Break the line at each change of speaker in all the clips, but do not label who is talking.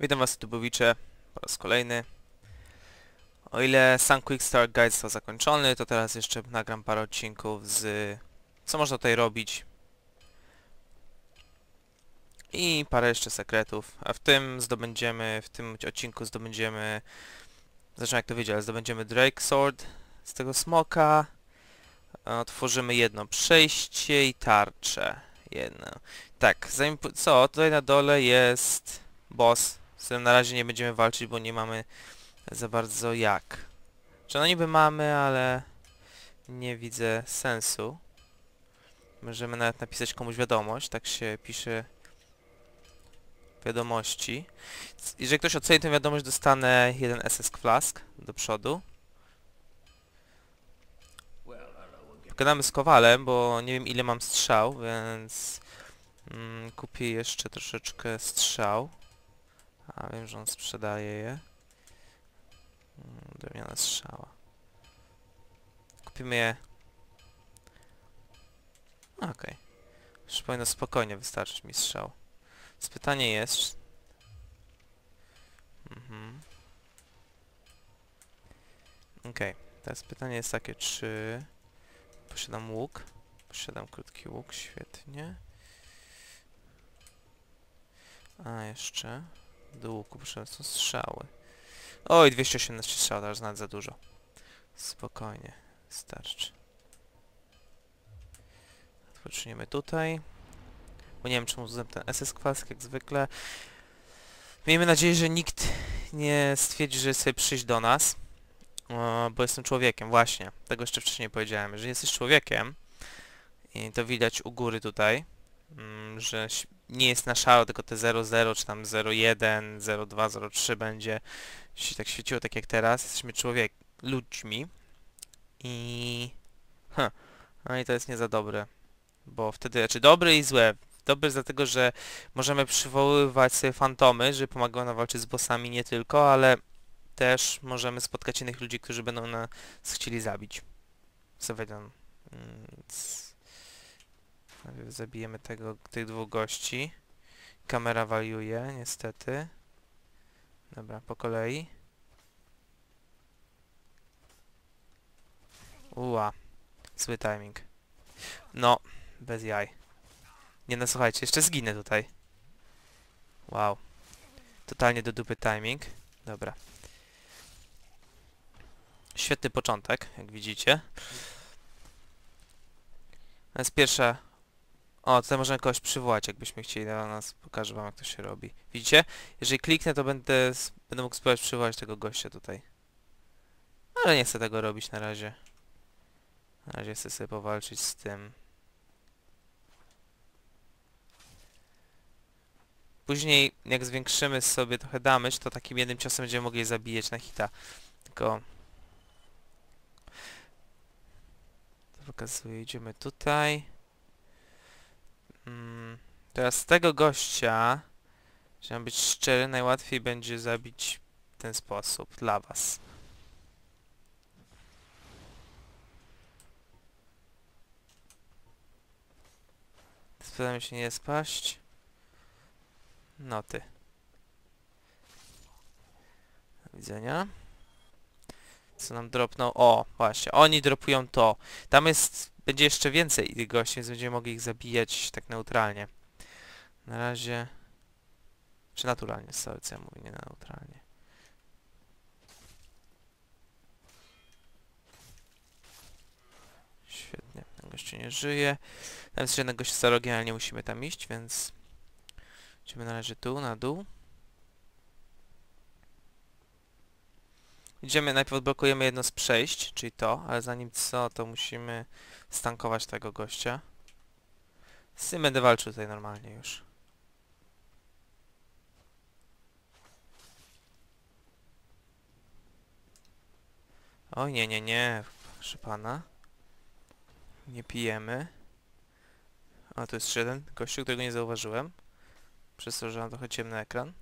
Witam was Tubowicze po raz kolejny. O ile sam Quick Start Guide został zakończony, to teraz jeszcze nagram parę odcinków z co można tutaj robić. I parę jeszcze sekretów, a w tym zdobędziemy, w tym odcinku zdobędziemy zresztą jak to wiedziałem, zdobędziemy Drake Sword z tego smoka. Otworzymy jedno przejście i tarczę. Jedno. Tak, zanim, co, tutaj na dole jest boss, z którym na razie nie będziemy walczyć, bo nie mamy za bardzo jak. Czy no niby mamy, ale nie widzę sensu. Możemy nawet napisać komuś wiadomość, tak się pisze wiadomości. Jeżeli ktoś oceni tę wiadomość, dostanę jeden SS Flask do przodu. Pogadamy z Kowalem, bo nie wiem ile mam strzał, więc mm, kupię jeszcze troszeczkę strzał. A wiem, że on sprzedaje je. Mm, Drewniana strzała. Kupimy je. Okej. Już powinno spokojnie wystarczyć mi strzał. Więc pytanie jest... Mhm. Okej. Teraz pytanie jest takie, czy... Posiadam łuk. Posiadam krótki łuk, świetnie. A jeszcze do łuku potrzebne są strzały. Oj, 218 strzał, to już nawet za dużo. Spokojnie, starczy. Odpoczniemy tutaj. Bo nie wiem czemu zużyłem ten SS kwask jak zwykle. Miejmy nadzieję, że nikt nie stwierdzi, że chce przyjść do nas. O, bo jestem człowiekiem, właśnie. Tego jeszcze wcześniej nie powiedziałem. Jeżeli jesteś człowiekiem, i to widać u góry tutaj, że ś- nie jest na szaro, tylko te 00, czy tam 01, 02, 03 będzie się tak świeciło, tak jak teraz. Jesteśmy człowiek, ludźmi i... Huh. No i to jest nie za dobre, bo wtedy, znaczy dobre i złe. Dobre dlatego, że możemy przywoływać sobie fantomy, że pomagają nam walczyć z bossami nie tylko, ale też możemy spotkać innych ludzi, którzy będą nas chcieli zabić. Zawiadam. Więc... Zabijemy tego, tych dwóch gości. Kamera wariuje, niestety. Dobra, po kolei. Uła. Zły timing. No, bez jaj. Nie no, słuchajcie, jeszcze zginę tutaj. Wow. Totalnie do dupy timing. Dobra. Świetny początek, jak widzicie. To jest pierwsza... O, tutaj możemy kogoś przywołać, jakbyśmy chcieli na nas. Pokażę wam, jak to się robi. Widzicie? Jeżeli kliknę, to będę, będę mógł spróbować przywołać tego gościa tutaj. Ale nie chcę tego robić na razie. Na razie chcę sobie powalczyć z tym. Później, jak zwiększymy sobie trochę damage, to takim jednym ciosem będziemy mogli zabijać na hita. Tylko... To pokazuję, idziemy tutaj. Mm, teraz tego gościa, żeby być szczery, najłatwiej będzie zabić w ten sposób, dla was. Staram się nie spaść. No ty. Do widzenia. Co nam dropną? O, właśnie, oni dropują to. Tam jest, będzie jeszcze więcej tych gości, więc będziemy mogli ich zabijać tak neutralnie. Na razie... Czy naturalnie, sorry, co ja mówię, nie neutralnie. Świetnie, ten gościu nie żyje. Tam jest jeszcze jeden gość za rogiem, ale nie musimy tam iść, więc... Idziemy na razie tu, na dół. Idziemy, najpierw odblokujemy jedno z przejść, czyli to, ale zanim co, to musimy stankować tego gościa. Z tym będę walczył tutaj normalnie już. Oj, nie, nie, nie, proszę pana. Nie pijemy. A, tu jest jeden gościu, którego nie zauważyłem. Przez to, że mam trochę ciemny ekran.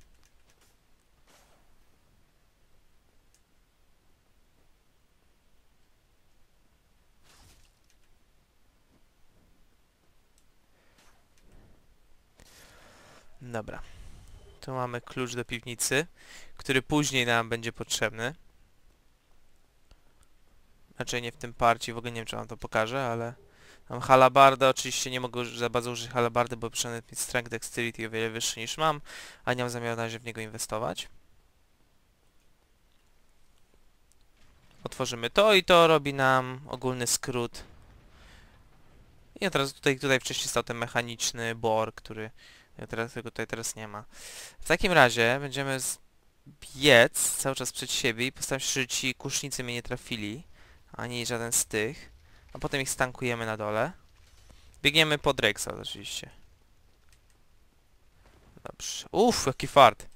Dobra. Tu mamy klucz do piwnicy, który później nam będzie potrzebny. Znaczy nie w tym parcie, w ogóle nie wiem czy wam to pokażę, ale... Mam halabardę, oczywiście nie mogę za bardzo użyć halabardy, bo przynajmniej mieć strength dexterity o wiele wyższy niż mam, a nie mam zamiaru na razie w niego inwestować. Otworzymy to i to robi nam ogólny skrót. I teraz tutaj, tutaj wcześniej stał ten mechaniczny bor, który ja teraz, tego tutaj teraz nie ma. W takim razie będziemy biec cały czas przed siebie i postaram się, żeby ci kusznicy mnie nie trafili, ani żaden z tych, a potem ich stankujemy na dole. Biegniemy po Drexel oczywiście. Dobrze. Uff, jaki fart.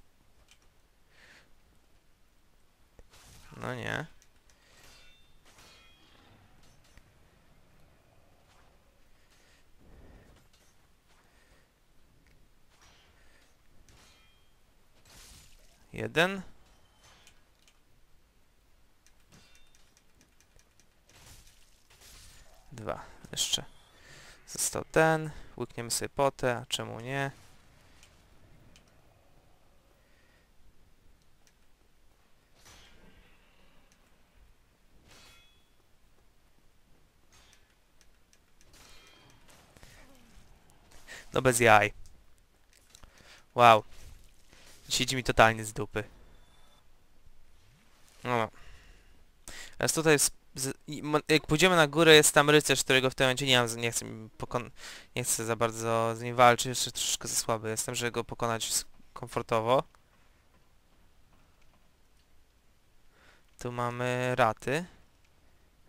No nie. Jeden. Dwa. Jeszcze. Został ten. Łykniemy sobie potę, a czemu nie? No bez jaj. Wow. Siedzi mi totalnie z dupy. No. Teraz tutaj jest... Jak pójdziemy na górę, jest tam rycerz, którego w tym momencie nie mam, nie chcę, pokon nie chcę za bardzo z nim walczyć, jeszcze troszeczkę za słaby jestem, żeby go pokonać komfortowo. Tu mamy raty.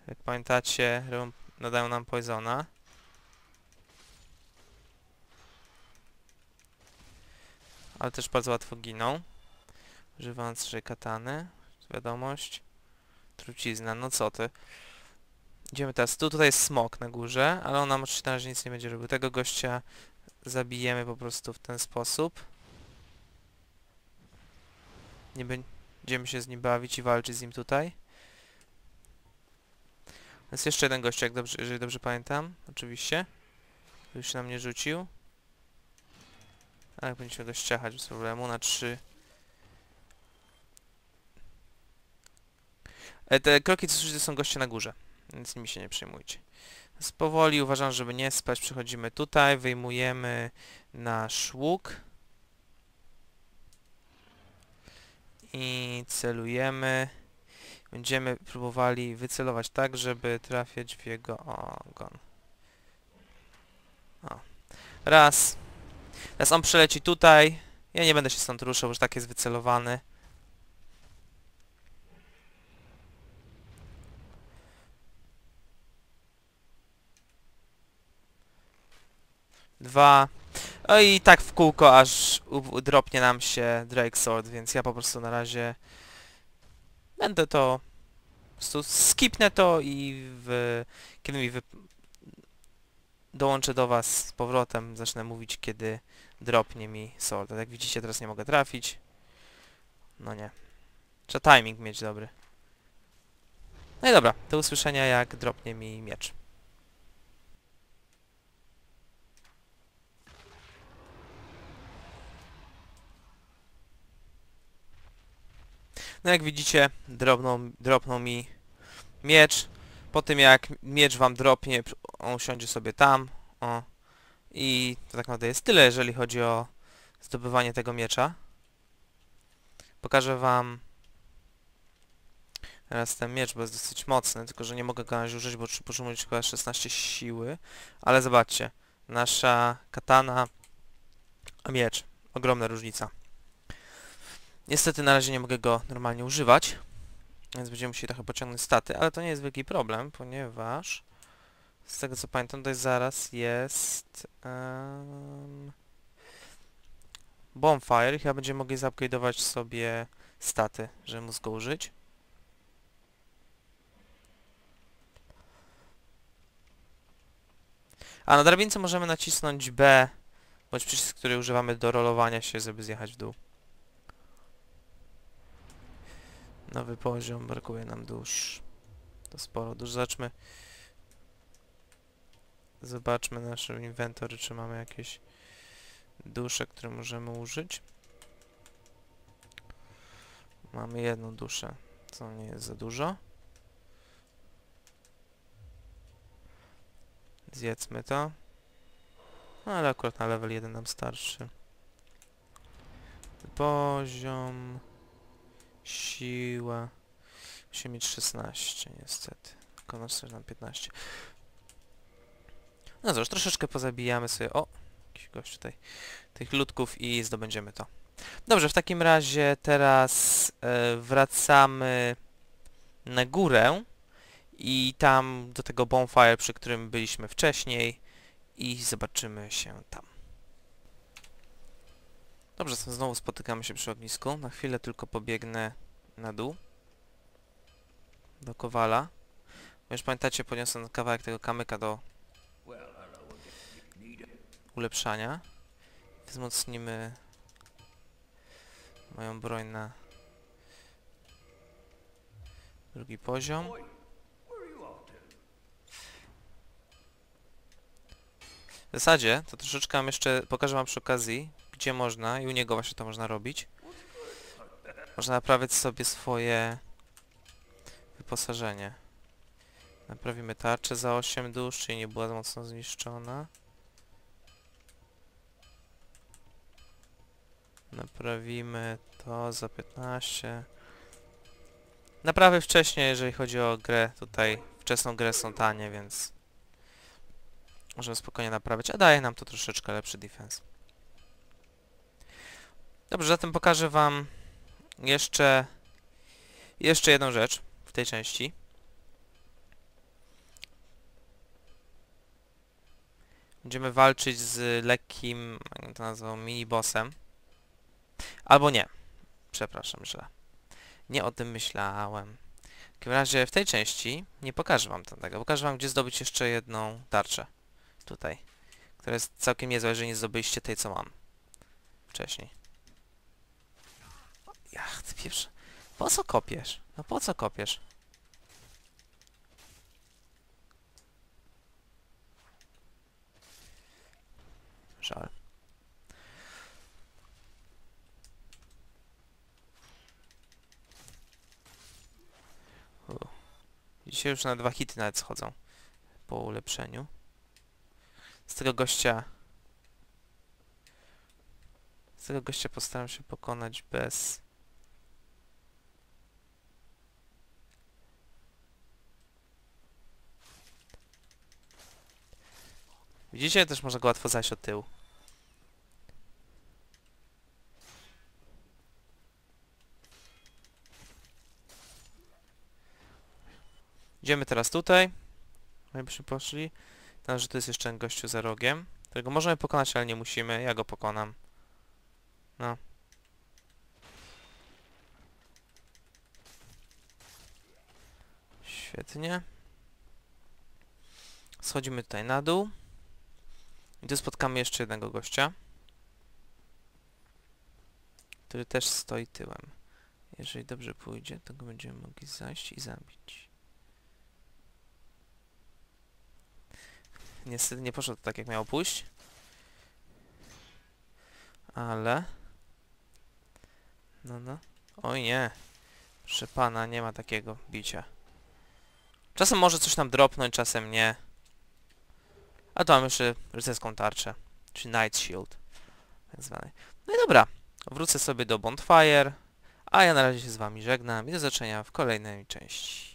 Jak pamiętacie, nadają nam poisona. Ale też bardzo łatwo giną. Używając trzej katany. Wiadomość. Trucizna, no co ty. Idziemy teraz. Tu tutaj jest smok na górze, ale on nam oczywiście na razie nic nie będzie robił. Tego gościa zabijemy po prostu w ten sposób. Nie będziemy się z nim bawić i walczyć z nim tutaj. Jest jeszcze jeden gość, jak dobrze, jeżeli dobrze pamiętam. Oczywiście. Już się na mnie rzucił. Ale powinniśmy go ściachać bez problemu na trzy. E, Te kroki, co słyszycie, są goście na górze, więc nimi się nie przejmujcie. Więc powoli uważam, żeby nie spać, przechodzimy tutaj, wyjmujemy nasz łuk. I celujemy. Będziemy próbowali wycelować tak, żeby trafiać w jego ogon. O. Raz. Teraz on przeleci tutaj. Ja nie będę się stąd ruszał, już tak jest wycelowany. Dwa. No i tak w kółko, aż dropnie nam się Drake Sword, więc ja po prostu na razie będę to po prostu skipnę to i w, kiedy mi wy, dołączę do was z powrotem, zacznę mówić, kiedy dropnie mi sword. Jak widzicie, teraz nie mogę trafić. No nie. Trzeba timing mieć dobry. No i dobra, do usłyszenia jak dropnie mi miecz. No jak widzicie, drobną, dropnął mi miecz. Po tym jak miecz wam dropnie, on usiądzie sobie tam. O. I to tak naprawdę jest tyle, jeżeli chodzi o zdobywanie tego miecza. Pokażę wam teraz ten miecz, bo jest dosyć mocny, tylko że nie mogę go użyć, bo potrzebuję chyba 16 siły. Ale zobaczcie, nasza katana, a miecz. Ogromna różnica. Niestety na razie nie mogę go normalnie używać, więc będziemy musieli trochę pociągnąć staty, ale to nie jest wielki problem, ponieważ z tego co pamiętam, tutaj zaraz jest um, Bonfire i chyba będziemy mogli zaupgrade'ować sobie staty, żeby móc go użyć. A na drabince możemy nacisnąć B, bądź przycisk, który używamy do rolowania się, żeby zjechać w dół. Nowy poziom, brakuje nam dusz. To sporo dusz. Zobaczmy. Zobaczmy nasze inwentory, czy mamy jakieś dusze, które możemy użyć. Mamy jedną duszę, co nie jest za dużo. Zjedzmy to. No, ale akurat na level 1 nam starczy. Poziom... Siła... Musimy mieć 16 niestety. Konasz nam 15. No cóż, troszeczkę pozabijamy sobie... O! Jakiś gość tutaj. Tych ludków i zdobędziemy to. Dobrze, w takim razie teraz e, wracamy na górę i tam do tego bonfire, przy którym byliśmy wcześniej i zobaczymy się tam. Dobrze, znowu spotykamy się przy ognisku. Na chwilę tylko pobiegnę na dół. Do Kowala. Bo już pamiętacie, podniosłem kawałek tego kamyka do ulepszania. Wzmocnimy moją broń na drugi poziom. W zasadzie to troszeczkę mam jeszcze, pokażę wam przy okazji, gdzie można i u niego właśnie to można robić. Można naprawiać sobie swoje wyposażenie. Naprawimy tarczę za 8 dusz, czyli nie była mocno zniszczona. Naprawimy to za 15. Naprawy wcześniej, jeżeli chodzi o grę, tutaj wczesną grę są tanie, więc możemy spokojnie naprawić, a daje nam to troszeczkę lepszy defense. Dobrze, zatem pokażę wam jeszcze jeszcze jedną rzecz w tej części. Będziemy walczyć z lekkim, jak to nazwał, mini-bossem. Albo nie. Przepraszam, źle. Nie o tym myślałem. W takim razie w tej części nie pokażę wam tego. Pokażę wam, gdzie zdobyć jeszcze jedną tarczę. Tutaj. Która jest całkiem niezła, jeżeli nie zdobyliście tej, co mam. Wcześniej. Jach, ty pierwszy. Po co kopiesz? No po co kopiesz? Żal. Dzisiaj już na dwa hity nawet schodzą po ulepszeniu. Z tego gościa... Z tego gościa postaram się pokonać bez... Widzicie? Też można go łatwo zajść od tyłu. Idziemy teraz tutaj. Jakbyśmy poszli. Tam, że to jest jeszcze gościu za rogiem. Którego możemy pokonać, ale nie musimy. Ja go pokonam. No. Świetnie. Schodzimy tutaj na dół. I tu spotkamy jeszcze jednego gościa. Który też stoi tyłem. Jeżeli dobrze pójdzie, to go będziemy mogli zajść i zabić. Niestety nie poszło to tak, jak miało pójść. Ale... No, no. Oj nie. Proszę pana, nie ma takiego bicia. Czasem może coś nam dropnąć, czasem nie. A tu mamy jeszcze rycerską tarczę, czy Night Shield, tak zwanej. No i dobra, wrócę sobie do Bonfire, a ja na razie się z wami żegnam i do zobaczenia w kolejnej części.